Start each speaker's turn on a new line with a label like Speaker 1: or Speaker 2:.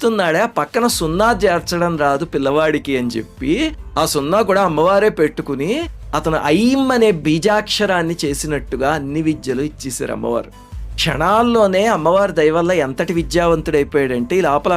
Speaker 1: చెప్తున్నాడే పక్కన సున్నా చేర్చడం రాదు పిల్లవాడికి అని చెప్పి ఆ సున్నా కూడా అమ్మవారే పెట్టుకుని అతను ఐం అనే బీజాక్షరాన్ని చేసినట్టుగా అన్ని విద్యలు ఇచ్చేసారు అమ్మవారు. క్షణాల్లోనే అమ్మవారి దయ వల్ల ఎంతటి విద్యావంతుడైపోయాడంటే ఈ లోపల